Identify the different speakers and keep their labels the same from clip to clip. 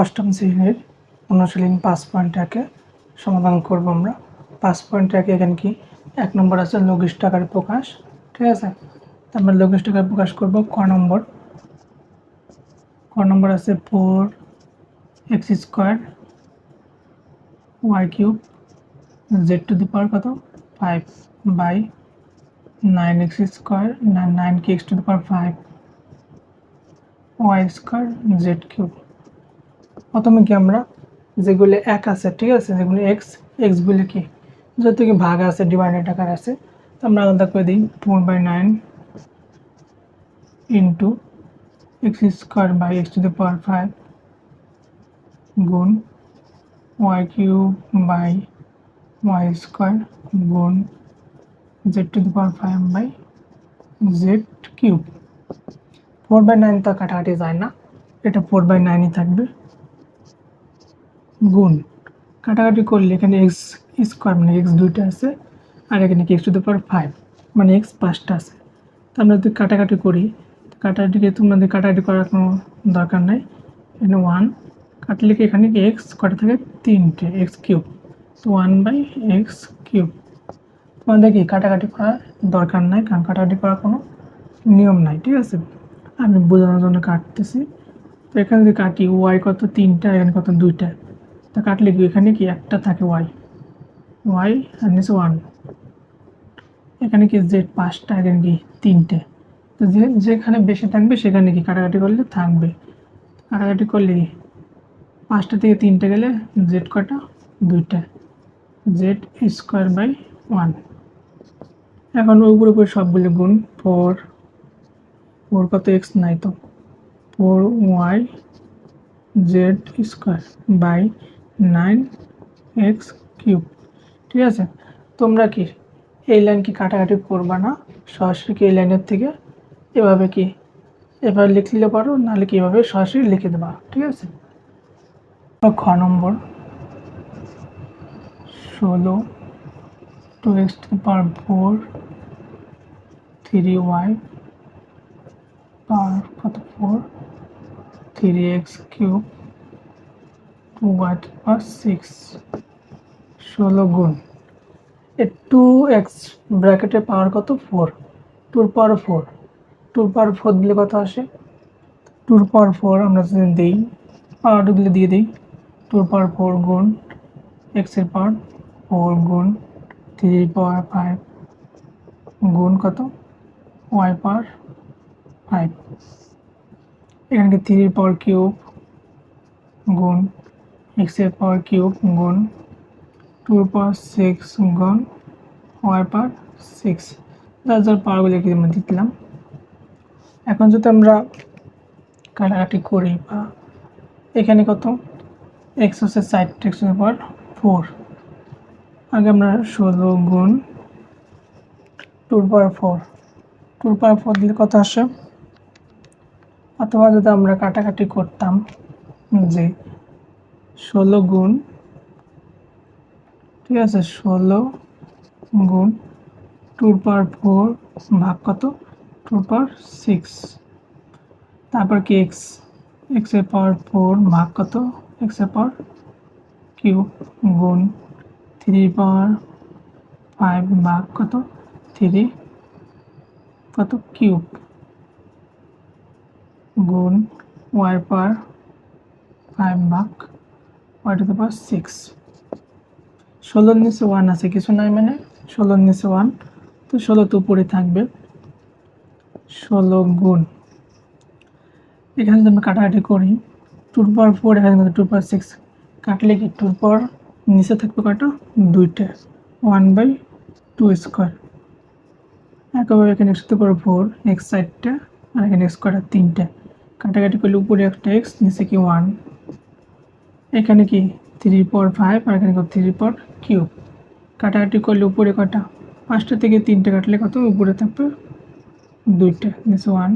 Speaker 1: অষ্টম শ্রেণির অনুশীলন পাঁচ পয়েন্ট একে সমাধান করব আমরা। পাঁচ পয়েন্ট একে এখানে কি? এক নম্বর আছে লঘিষ্ঠ আকারে প্রকাশ, ঠিক আছে? আমরা লঘিষ্ঠ আকারে প্রকাশ করব ক নম্বর। ক নম্বর আছে four x square y cube z to the power কত? Five by nine x square nine কি x to the power five y square z cube. প্রথমে কি আমরা যেগুলো এক আছে, ঠিক আছে? যেগুলো এক্স এক্সগুলো কি? যত কি ভাগ আছে ডিভাইডেড আকার আছে, তো আমরা আলাদা করে দিই four by nine into x square by x to the power five গুণ y cube by y square গুণ z to the power five by z cube four by nine তো কাটাকাটি যায় না, এটা ফোর বাই নাইনই থাকবে। গুণ। কাটাকাটি করলে এখানে এক্স স্কোয়ার মানে এক্স দুইটা আছে, আর এখানে কি x to the power five মানে এক্স পাঁচটা আছে। তো আমরা যদি কাটাকাটি করি কাটাকাটিকে তোমাদের কাটাকাটি করার কোনো দরকার নাই। এখানে ওয়ান কাটলে কি এখানে কি এক্স কটা থাকে তিনটে এক্স কিউব তো ওয়ান বাই এক্স কিউব তোমাদের কি কাটাকাটি করার দরকার নাই, কারণ কাটাকাটি করার কোনো নিয়ম নাই, ঠিক আছে? আমি বোঝানোর জন্য কাটতেছি। তো এখানে যদি কাটি ওয়াই কত তিনটা এখানে কত দুইটা তা কাটলে কি এখানে কি একটা থাকে ওয়াই ওয়াই আর নিচে ওয়ান এখানে কি জেড পাঁচটা, এখানে কি তিনটে। তো যে, যেখানে বেশি থাকবে, সেখানে কি কাটাকাটি করলে থাকবে। কাটাকাটি করলে কি? পাঁচটা থেকে তিনটে গেলে জেড কটা? দুইটা। জেড স্কোয়ার বাই ওয়ান এখন উপরে উপরে সবগুলো গুণ ফোর ফোর কত? এক্স নাই তো। Four y z square by nine x cube, ঠিক আছে? তোমরা কি এই লাইন কি কাটাকাটি করবা না? সরাসরি কি এই লাইনের থেকে? এভাবে কি? এভাবে লিখলে পারো, নাহলে কি এভাবে সরাসরি লিখে দেবা, ঠিক আছে? খ নম্বর। ষোলো two x power four three y power কত? Four three x cube two y power six, ষোলো গুণ। এ টু এক্স ব্র্যাকেটে পাওয়ার কত? ফোর টুর পাওয়ার ফোর টুর পাওয়ার ফোর দিলে কত আসে? টুর পাওয়ার ফোর আমরা যদি দিই পাওয়ার দিলে দিয়ে দিই টুর পাওয়ার ফোর গুণ এক্সের পাওয়ার ফোর গুণ থ্রি পাওয়ার ফাইভ গুণ কত? ওয়াই পাওয়ার ফাইভ এখানে থ্রির পাওয়ার কিউব গুণ এক্সের পাওয়ার কিউব গুণ টুর পাওয়ার সিক্স গুণ ওয়াই পাওয়ার সিক্স যার যার পাওয়ারগুলো আমরা দিলাম এখন যদি আমরা কাটাকাটি করি, বা এখানে কত? এক্স হচ্ছে সাইড এক্স পাওয়ার ফোর আগে আমরা ষোলো গুণ টুর পাওয়ার ফোর টুর পাওয়ার ফোর দিলে কত আসে? অথবা যদি আমরা কাটাকাটি করতাম, যে ষোলো গুণ। ঠিক আছে, ষোলো গুণ টুর পাওয়ার ফোর ভাগ কত? টুর পাওয়ার সিক্স। তারপর কি এক্স? এক্সের পাওয়ার ফোর ভাগ কত? এক্সের পাওয়ার কিউব গুণ থ্রি পাওয়ার ফাইভ ভাগ কত? থ্রি কত? কিউব গুণ ওয়াই পাওয়ার ফাইভ ভাগ y to the power six ষোলোর নিচে ওয়ান আছে, কিছু নাই মানে? ষোলোর নিচে ওয়ান তো ষোলো তো উপরে থাকবে। ষোলো গুণ। এখানে যদি আমরা কাটাকাটি করি টুর পাওয়ার ফোর এখানে কিন্তু টু পাওয়ার সিক্স কাটলে কি টুর পাওয়ার নিচে থাকবে কটা দুইটা। ওয়ান বাই টু স্কোয়ার একেবারে এখানে x two power four x সাইডটা আর এখানে এক্স স্কোয়ার তিনটা। কাটাকাটি করলে উপরে একটা এক্স নিচে কি ওয়ান এখানে কি? থ্রি পর ফাইভ আর এখানে থ্রি পর কিউব কাটাকাটি করলে উপরে কটা? পাঁচটা থেকে তিনটে কাটলে কত? উপরে থাকবে দুইটা। নিচে ওয়ান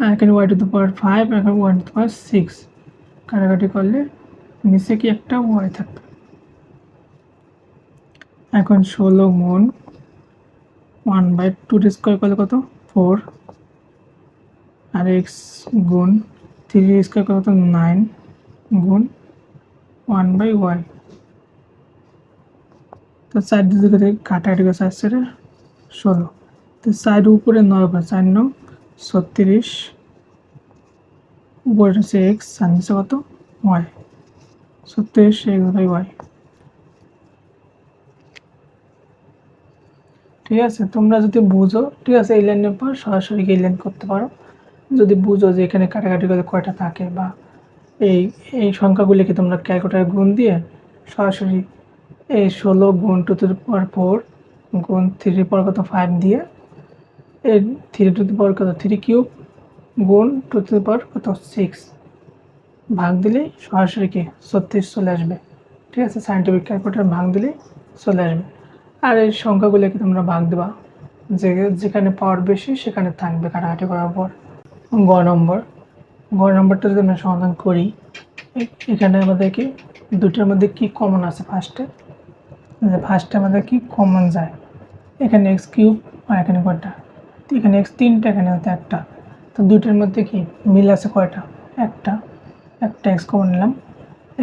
Speaker 1: আর এখানে y to the power five আর এখানে y to the power six কাটাকাটি করলে নিচে কি একটা ওয়াই থাকবে। এখন ষোলো মন ওয়ান বাই টু স্কোয়ার করলে কত? ফোর আর এক্স গুণ থ্রি স্কোয়ার করলে কত? নাইন গুণ ওয়ান বাই ওয়াই। তো চার দিকে থেকে কাটাকাটি করে ষোলো। তো উপরে নয় উপরে ছত্রিশ। উপরে হচ্ছে এক্স নিচে কত? ওয়াই। ছত্রিশ এক্স বাই ওয়াই। ঠিক আছে, তোমরা যদি বুঝো, ঠিক আছে, এই লাইনের পর সরাসরি এই লাইন করতে পারো। যদি বুঝো যে এখানে কাটাকাটি করে কয়টা থাকে বা এই এই সংখ্যাগুলিকে তোমরা ক্যালকুলেটারে গুণ দিয়ে সরাসরি এই ষোলো গুণ টু টু পাওয়ার ফোর গুণ থ্রি পাওয়ার কত? ফাইভ দিয়ে এই থ্রি টু পাওয়ার কত? থ্রি কিউব গুণ টু টু পাওয়ার কত? সিক্স ভাগ দিলেই সরাসরি কি? ছত্রিশ চলে আসবে। ঠিক আছে? সাইন্টিফিক ক্যালকুলেটার ভাগ দিলেই চলে আসবে। আর এই সংখ্যাগুলোকে তোমরা ভাগ দেবা। যে, যেখানে পাওয়ার বেশি সেখানে থাকবে কাটাকাটি করার পর। গ নম্বর। গ নম্বরটা যদি আমরা সমাধান করি, এখানে আমাদের কি দুটোর মধ্যে কি কমন আছে ফার্স্টে যে ফার্স্টে আমাদের কি কমন যায়? এখানে এক্স কিউব আর এখানে কয়টা? এখানে এক্স তিনটা, এখানে হয়তো একটা। তো দুইটার মধ্যে কি মিল আছে কয়টা? একটা। একটা এক্স কমন নিলাম।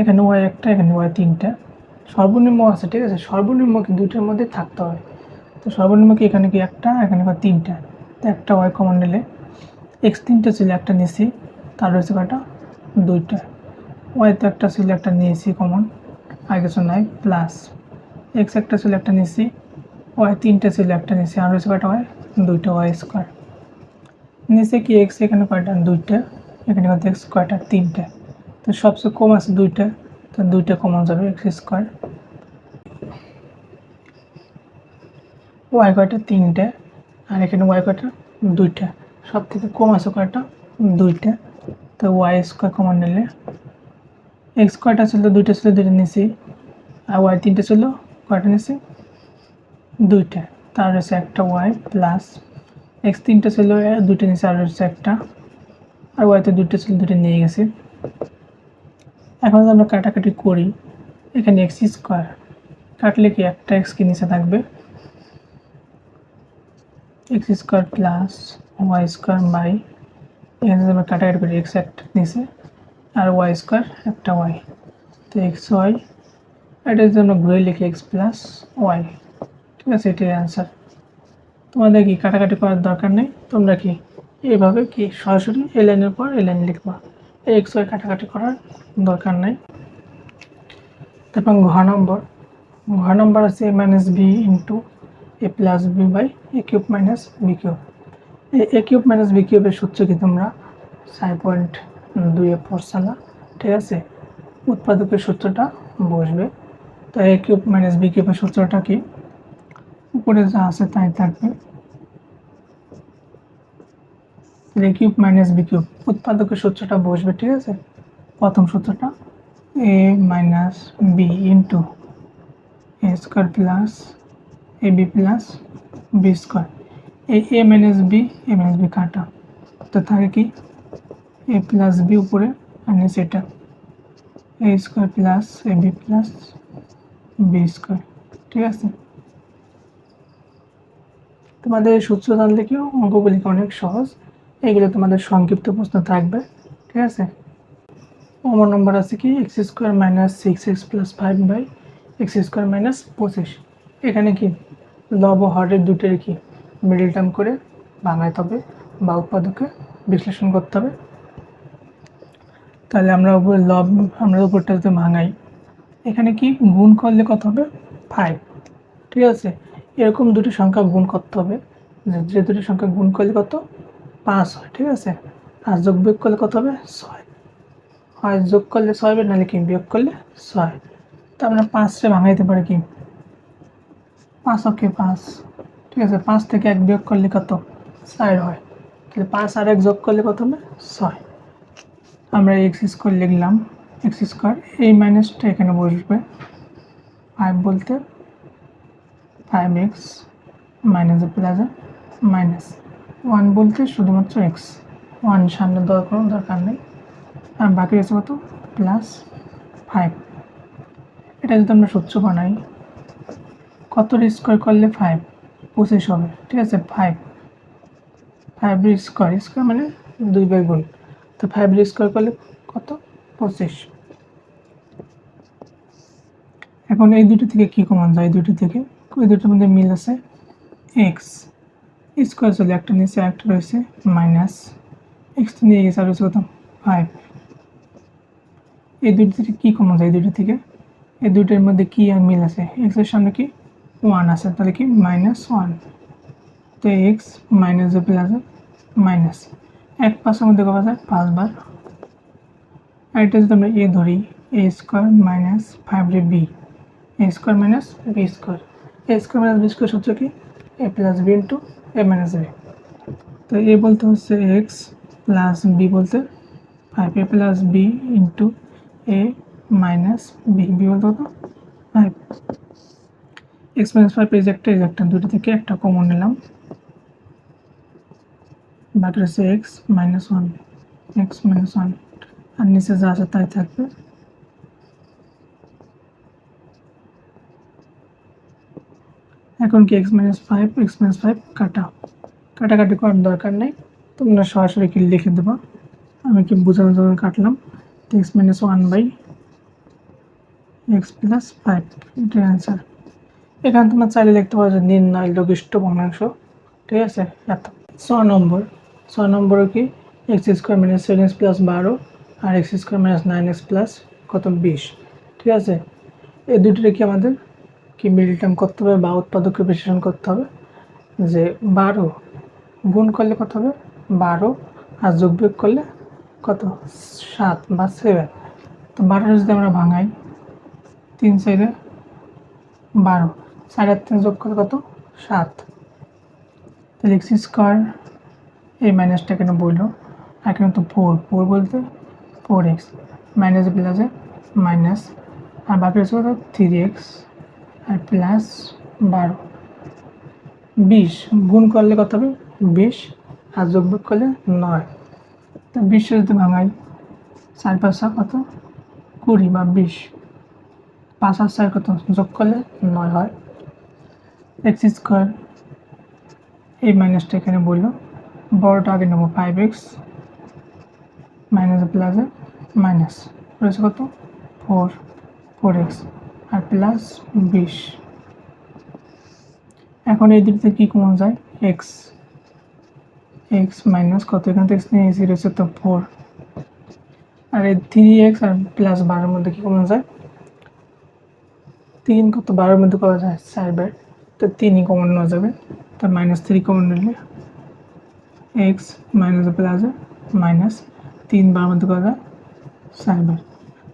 Speaker 1: এখানে ওয়াই একটা, এখানে ওয়াই তিনটা। সর্বনিম্ন আছে, ঠিক আছে? সর্বনিম্ন কি দুইটার মধ্যে থাকতে হবে। তো সর্বনিম্ন কি এখানে কি একটা, এখানে তিনটা? তো একটা ওয়াই কমন নিলে এক্স তিনটা ছিল একটা নিয়েছি তার রয়েছে কয়টা? দুইটা। ওয়াই তো একটা ছিল, একটা নিয়েছি কমন আর কিছু নাই প্লাস এক্স একটা ছিল, একটা নিয়েছি। ওয়াই তিনটা ছিল, একটা নিয়েছি। আর রয়েছে কয়টা ওয়াই দুইটা ওয়াই স্কোয়ার নিচে কি এক্স এখানে কয়টা? দুইটা। এখানে কত এক্স কয়টা তিনটা। তো সবচেয়ে কম আছে দুইটা। তো দুইটা কমন যাবে এক্স স্কোয়ার ওয়াই কয়টা? তিনটে। আর এখানে ওয়াই কয়টা? দুইটা। সব থেকে কম আছে কয়টা? দুইটা। তো ওয়াই স্কোয়ার কমন নিলে এক্স কয়টা ছিল, দুইটা ছিল, দুইটা নিছি। আর ওয়াই তিনটে ছিল, কয়টা নিছি? দুইটা। তার রয়েছে একটা ওয়াই প্লাস এক্স তিনটে ছিল, দুইটা নিচে আর রয়েছে একটা। আর ওয়াইতে দুইটা ছিল, দুইটা নিয়ে গেছি। এখন যদি আমরা কাটাকাটি করি, এখানে এক্স স্কোয়ার কাটলে কি একটা এক্স কি নিচে থাকবে? X square plus y square by যদি আমরা কাটাকাটি করি এক্স একটা নিচে আর ওয়াই স্কোয়ার একটা ওয়াই তো এক্স ওয়াই এটা যদি আমরা ঘুরে লিখি এক্স প্লাস ওয়াই ঠিক আছে, এটাই অ্যান্সার তোমাদের কি কাটাকাটি করার দরকার নেই? তোমরা কি এইভাবে কি সরাসরি এ লাইনের পর এ লাইন লিখবা? এক্স ওয়াই কাটাকাটি করার দরকার নেই। তারপর ঘ নম্বর ঘ নম্বর আছে a minus b into a plus b by a cube minus b cube a cube minus b কিউবের সূত্র কি তোমরা? সাই পয়েন্ট দুইয়ে পড়ছালা ঠিক আছে? উৎপাদকের সূত্রটা বসবে। তো এ কিউব মাইনাস বি কিউবের সূত্রটা কি? উপরে যা আছে তাই থাকবে। A cube minus b cube উৎপাদকের সূত্রটা বসবে, ঠিক আছে? প্রথম সূত্রটা a minus b into a square plus a b plus b square এই a minus b a minus b কাটা। তো থাকে কি? এ প্লাস বি উপরে আর নিচে এটা a square plus a b plus b square ঠিক আছে? তোমাদের সূত্র জানলে কি অঙ্কগুলি অনেক সহজ। এগুলো তোমাদের সংক্ষিপ্ত প্রশ্ন থাকবে। ঠিক আছে? আমার নম্বর আছে কি? X square minus six x plus five by x square minus পঁচিশ। এখানে কি? লব হরের দুটোর কি? মিডল টার্ম করে ভাঙাইতে হবে বা উৎপাদকে বিশ্লেষণ করতে হবে। তাহলে আমরা উপরে লব, আমরা উপরটা যদি ভাঙাই, এখানে কি গুণ করলে কত হবে? ফাইভ ঠিক আছে? এরকম দুটি সংখ্যা গুণ করতে হবে। যে দুটি সংখ্যা গুণ করলে কত? পাঁচ হয়, ঠিক আছে? আর যোগ বিয়োগ করলে কত হবে? ছয়। হয় যোগ করলে ছয় হবে, নাহলে কি? বিয়োগ করলে ছয়। তো আমরা পাঁচটা ভাঙাইতে পারি কি? পাঁচ, ওকে, পাঁচ। ঠিক আছে, পাঁচ থেকে এক বিয়োগ করলে কত? চার হয়। তাহলে পাঁচ আর এক যোগ করলে কত হবে? ছয়। আমরা এক্স স্কোয়ার লিখলাম। এক্স স্কোয়ার এই মাইনাসটা এখানে বসবে। ফাইভ বলতে five x minus plus minus one বলতে শুধুমাত্র এক্স ওয়ান সামনে দেওয়ার কোনো দরকার নেই। আর বাকি রয়েছে কত? প্লাস ফাইভ এটা যদি আমরা সূত্র বানাই, কত স্কোয়ার করলে ফাইভ পঁচিশ হবে, ঠিক আছে? ফাইভ ফাইভ স্কোয়ার স্কোয়ার মানে দুই বাই গুণ। তো ফাইভ স্কোয়ার করলে কত? পঁচিশ। এখন এই দুটো থেকে কী কমন যায়? এই দুটো থেকে? ওই দুটোর মধ্যে মিল আছে এক্স স্কোয়ার চলে একটা নিচে, একটা রয়েছে মাইনাস এক্স তো নিয়ে গেছে, আর রয়েছে কত? ফাইভ এই দুটো থেকে কী কমন যায়? এই দুটো থেকে? এই দুটোর মধ্যে কী আর মিল আছে? এক্সের সামনে কি? ওয়ান আছে, তাহলে কি? Minus one. তো এক্স মাইনাস প্লাস মাইনাস এক পাঁচের মধ্যে কত যায় পাঁচবার আর এটা যদি আমরা এ ধরি এ স্কোয়ার মাইনাস ফাইভ রে b a square minus b square a square minus b square সূত্র কি? A plus b into a minus b তো এ বলতে হচ্ছে এক্স প্লাস বি বলতে five a plus b into a minus b b বলতে কত? Five x minus five একটা একটা দুটো থেকে একটা কমন নিলাম। বাকি রয়েছে x minus one x minus one আর নিচে যা আছে তাই থাকবে। এখন কি x minus five x minus five কাটা। কাটাকাটি করার দরকার নেই। তোমরা সরাসরি কি লিখে দেবো? আমি কি বোঝানোর জন্য কাটলাম? X minus one by x plus five এটাই অ্যান্সার এখানে তোমরা চাইলে লিখতে পারো যে নির্ণয় লঘিষ্ঠ ভগ্নাংশ ঠিক আছে? এত। ছ নম্বর। ছ নম্বরে কি? X square minus seven x plus বারো আর x square minus nine x plus কত? বিশ। ঠিক আছে? এই দুটোরে কি আমাদের কি মিডিল টার্ম করতে হবে বা উৎপাদককে বিশ্লেষণ করতে হবে? যে বারো গুণ করলে কত হবে? বারো আর যোগ বিয়োগ করলে কত? সাত বা সেভেন তো বারোটা যদি আমরা ভাঙাই, তিন সাইডে বারো। সাড়ে আট তিন যোগ করে কত? সাত। তাহলে এক্স স্কোয়ার এই মাইনাসটা কেন বলল? আর এখানে তো ফোর ফোর বলতে ফোর এক্স মাইনাস প্লাসে মাইনাস আর বাকি রয়েছে কত? থ্রি এক্স আর প্লাস বারো। বিশ। গুণ করলে কত হবে? বিশ। আর যোগ করলে নয়। তো বিশ যদি ভাঙাই। চার পাঁচশো কত? কুড়ি বা বিশ। পাঁচ আর চার কত? যোগ করলে নয় হয়। এক্স স্কোয়ার এই মাইনাসটা এখানে বলল। বড়টা আগে নেব ফাইভ এক্স মাইনাস প্লাসে মাইনাস রয়েছে কত? ফোর ফোর এক্স আর প্লাস বিশ। এখন এই থেকে কী কমন যায়? এক্স এক্স মাইনাস কত? এখান থেকে নিয়ে এসি রয়েছে তো ফোর আর এই থ্রি এক্স আর প্লাস বারোর মধ্যে কী কমন যায়? তিন কত? বারোর মধ্যে করা যায় চার বার। তো তিনই কমন নেওয়া যাবে। তো মাইনাস থ্রি কমন নিলে এক্স মাইনাস প্লাস মাইনাস তিন বার মধ্যে করা যায়। চার বার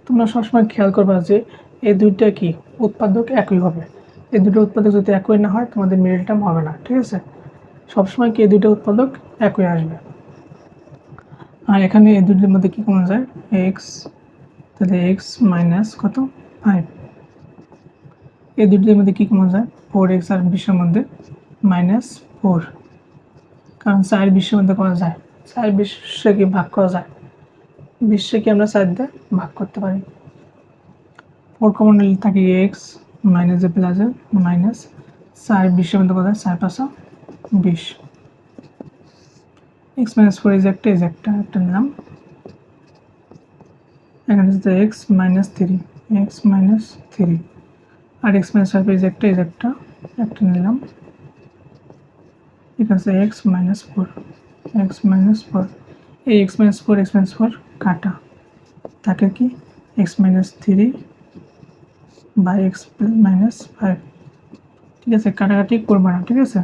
Speaker 1: তোমরা সবসময় খেয়াল করবা যে এই দুইটা কি? উৎপাদক একই হবে। এই দুটো উৎপাদক যদি একই না হয়, তোমাদের মিডল টার্ম হবে না, ঠিক আছে? সবসময় কি এই দুটো উৎপাদক একই আসবে? আর এখানে এই দুটোর মধ্যে কী কমন যায়? এক্স তাহলে এক্স মাইনাস কত? ফাইভ এই দুটোর মধ্যে কী কমন যায় ফোর এক্স আর বিশের মধ্যে মাইনাস ফোর কারণ চার বিশ্বের মধ্যে করা যায়। চার বিশ্বে কি ভাগ করা যায়। বিশ্বে কি আমরা চার দিয়ে ভাগ করতে পারি। ফোর কমন থাকি x minus a plus minus চার বিশ্বের মধ্যে করা যায় চার পাঁচশো বিশ। এক্স মাইনাস ফোর ইজ একটা ইজ একটা একটা নিলাম এখানে x minus three x minus three আর এক্স মাইনাস একটা ইজ একটা একটা নিলাম। এখানে হচ্ছে x minus four x minus four এই x minus four x minus four কাটা। তাকে কি? X minus three by x minus five ঠিক আছে, কাটাকাটি করবে না, ঠিক আছে?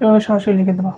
Speaker 1: এভাবে সরাসরি লিখে দেবো।